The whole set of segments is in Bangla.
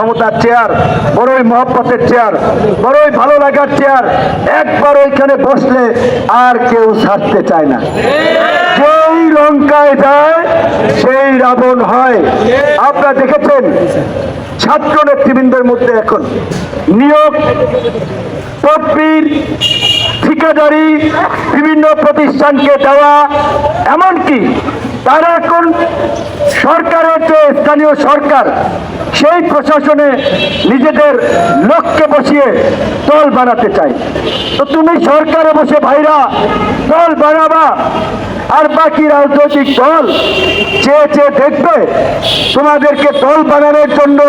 ক্ষমতার চেয়ার, বড়ই মহব্বতের চেয়ার, বড়ই ভালো লাগার চেয়ার, একবার ওইখানে বসলে আর কেউ ছাড়তে চায় না। যেই লঙ্কায় যায়, সেই রাবণ হয়। আপনারা দেখেছেন? ছাত্র নেতৃবৃন্দের মধ্যে এখন নিয়োগ, তদবির, ঠিকাদারি, বিভিন্ন প্রতিষ্ঠানকে দেওয়া, এমনকি তারা এখন সরকারের যে স্থানীয় সরকার, সেই প্রশাসনে নিজেদের লোককে বসিয়ে দল বানাতে চায়। তো তুমি সরকারে বসে ভাইরা দল বানাবা। আর বাকি রাজনৈতিক দল চেয়ে চেয়ে দেখবে, তোমাদেরকে দল বানানোর জন্য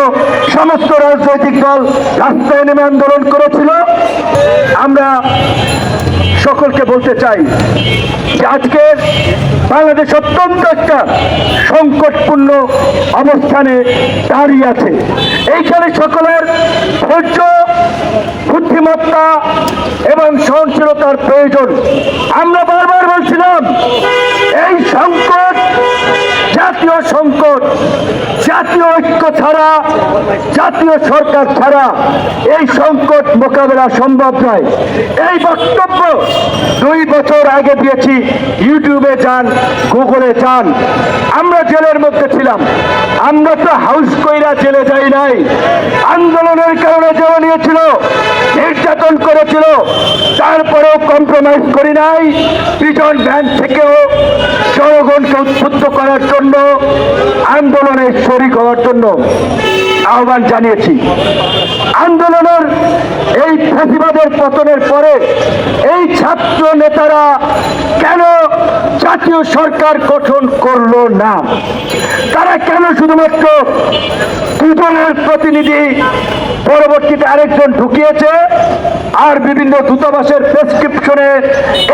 সমস্ত রাজনৈতিক দল রাস্তায় নেমে আন্দোলন করেছিল। আমরা সকলকে বলতে চাই যে আজকে বাংলাদেশ অত্যন্ত একটা সংকটপূর্ণ অবস্থানে দাঁড়িয়ে আছে। এইখানে সকলের ধৈর্য, বুদ্ধিমত্তা এবং সহনশীলতার প্রয়োজন। আমরা বারবার বলছিলাম এই সংকট, জাতীয় সংকট, জাতীয় ঐক্য ছাড়া, জাতীয় সরকার ছাড়া এই সংকট মোকাবেলা সম্ভব নয়। এই বক্তব্য বছর আগে দিয়েছি, ইউটিউবে যান, গুগলে যান। আমরা জেলের মধ্যে ছিলাম। আমরা তো হাউস কইরা জেলে যাই নাই। আন্দোলনের কারণে জেলে নিয়েছিল, নির্যাতন করেছিল। তারপরেও কম্প্রোমাইজ করি নাই। পিছন ভ্যান থেকেও জনগণকে উদ্বুদ্ধ করার জন্য, আন্দোলনে শরিক হওয়ার জন্য। আহ্বান জানিয়েছি। আন্দোলনের এই ফেসিবাদের পতনের পরে এই ছাত্র নেতারা কেন জাতীয় সরকার গঠন করল না? তারা কেন শুধুমাত্র দুজনের প্রতিনিধি পরবর্তীতে আরেকজন ঢুকিয়েছে আর বিভিন্ন দূতাবাসের প্রেসক্রিপশনে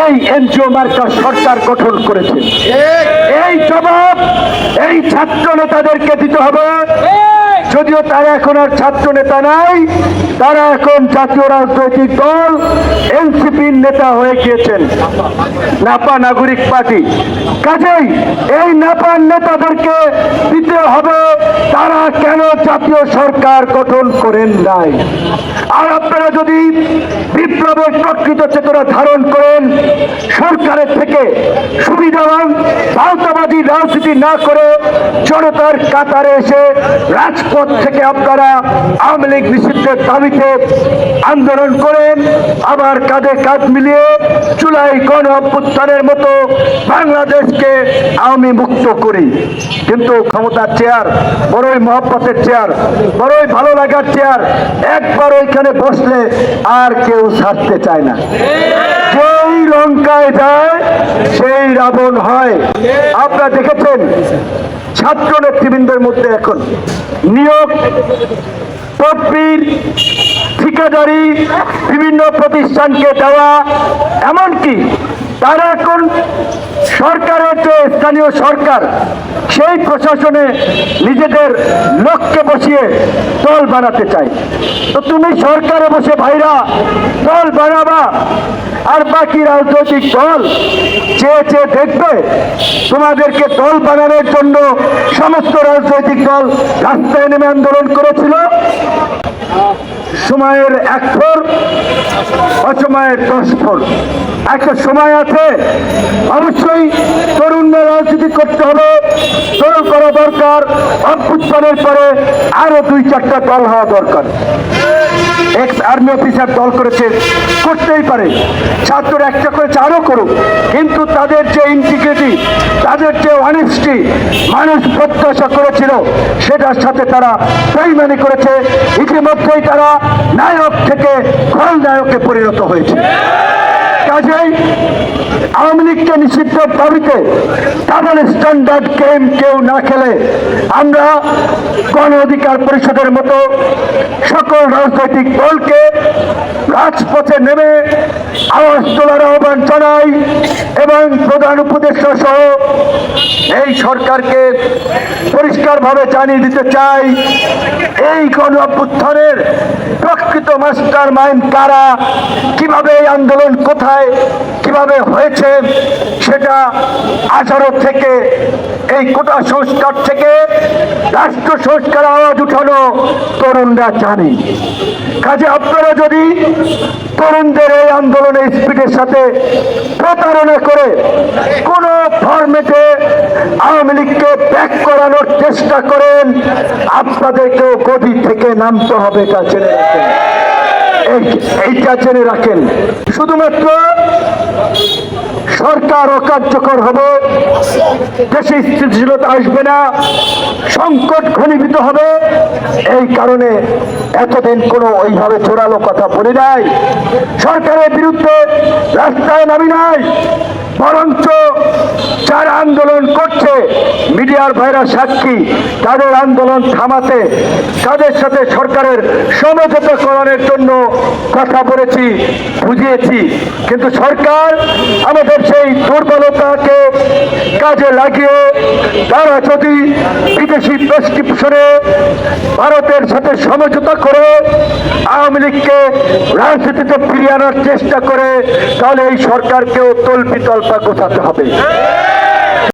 এই এনজিও মার্কার সরকার গঠন করেছে? এই জবাব এই ছাত্র নেতাদেরকে দিতে হবে। যদিও তারা এখন আর ছাত্র নেতা নাই, তারা এখন জাতীয় রাজনৈতিক দল, এনসিপির নেতা হয়ে গিয়েছেন। নাপা নাগরিক পার্টি। কাজেই এই নাপার নেতাদেরকে দিতে হবে, তারা কেন জাতীয় সরকার গঠন করেন নাই? আর আপনারা যদি বিপ্লবের প্রকৃত চেতনা ধারণ করেন, সরকারের থেকে সুবিধাবান ভারতবাদী রাজনীতি না করে জনতার কাতারে এসে রাজপথ থেকে আপনারা আওয়ামী লীগ নিষিদ্ধের দাবিতে আন্দোলন করেন, আবার কাঁধে কাঁধ মিলিয়ে জুলাই গণ অভ্যুত্থানের মতো বাংলাদেশকে আমি মুক্ত করি। কিন্তু ক্ষমতার চেয়ার, বড়ই মহব্বতের চেয়ার, বড়ই ভালো লাগার চেয়ার, একবার ওইখানে বসলে আর কেউ ছাড়তে চায় না। যেই লঙ্কায় যায় সেই রাবণ হয়। আপনারা দেখেছেন ছাত্র নেতৃবৃন্দের মধ্যে এখন নিয়োগ তদবির ঠিকাদারি, বিভিন্ন প্রতিষ্ঠানকে দেওয়া, এমনকি তারা এখন সরকারের যে স্থানীয় সরকার, সেই প্রশাসনে নিজেদের লোককে বসিয়ে দল বানাতে চায়। তো তুমি সরকারে বসে ভাইরা দল বানাবা, আর বাকি রাজনৈতিক দল চেয়ে চেয়ে দেখবে, তোমাদেরকে দল বানানোর জন্য সমস্ত রাজনৈতিক দল রাস্তায় নেমে আন্দোলন করেছিল। সময়ের এক ফোর অসময়ের দশ ফোর একটা সময় আছে অবশ্যই তরুণদের রাজনীতি করতে হবে। দল করা দরকার। অভ্যুত্থানের পরে আরও দুই, চারটা দল হওয়া দরকার। এক্স আর্মি অফিসার দল করেছে, করতেই পারে। ছাত্র একটা করেছে আরও করুক। কিন্তু তাদের যে ইন্টিগ্রিটি তাদের যে অনেস্টি মানুষ প্রত্যাশা করেছিল, সেটার সাথে তারা বেইমানি করেছে। ইতিমধ্যেই তারা নায়ক থেকে খলনায়কে পরিণত হয়েছে। কাজেই আওয়ামী লীগকে নিষিদ্ধ দাবিতে ডাবল স্ট্যান্ডার্ড গেম কেউ না খেলে। আমরা গণ অধিকার পরিষদের মতো সকল রাজনৈতিক দলকে রাজপথে নেমে আওয়াজ তোলার আহ্বান জানাই এবং প্রধান উপদেষ্টা সহ এই সরকারকে পরিষ্কারভাবে জানিয়ে দিতে চাই, এই গণ অভ্যুত্থানের প্রকৃত মাস্টার মাইন্ড কারা, কীভাবে এই আন্দোলন কোথায় রাস্তায় কীভাবে হয়েছে সেটা আঠারো থেকে এই কোটা সংস্কার থেকে রাষ্ট্র সংস্কার আওয়াজ উঠানো তরুণরা জানে। কাজে আপনারা যদি তরুণদের এই আন্দোলনের স্পিডের সাথে প্রতারণা করে কোন ফর্মেটে আওয়ামী লীগকে ব্যাক করানোর চেষ্টা করেন, আপনাদেরকেও গদি থেকে নামতে হবে এই- এইটা জেনে রাখেন। শুধুমাত্র সরকার অকার্যকর হবে, দেশে স্থিতিশীলতা আসবে না, সংকট ঘনীভূত হবে। এই কারণে এতদিন কোনো ওইভাবে জোরালো কথা বলি নাই। সরকারের বিরুদ্ধে রাস্তায় নামি নাই। বরঞ্চ যারা আন্দোলন করছে, মিডিয়ার ভাইরা সাক্ষী, তাদের আন্দোলন থামাতে, তাদের সাথে সরকারের সমঝোতা করানোর জন্য কথা বলেছি, বুঝিয়েছি। কিন্তু সরকার আমাদের সেই দুর্বলতাকে কাজে লাগিয়ে, তারা যদি বিদেশি প্রেসক্রিপশনে ভারতের সাথে সমঝোতা করে আওয়ামী লীগকে রাজনীতিতে ফিরিয়ে আনার চেষ্টা করে, তাহলে এই সরকারকেও তল্পি তল্পা গোছাতে হবে।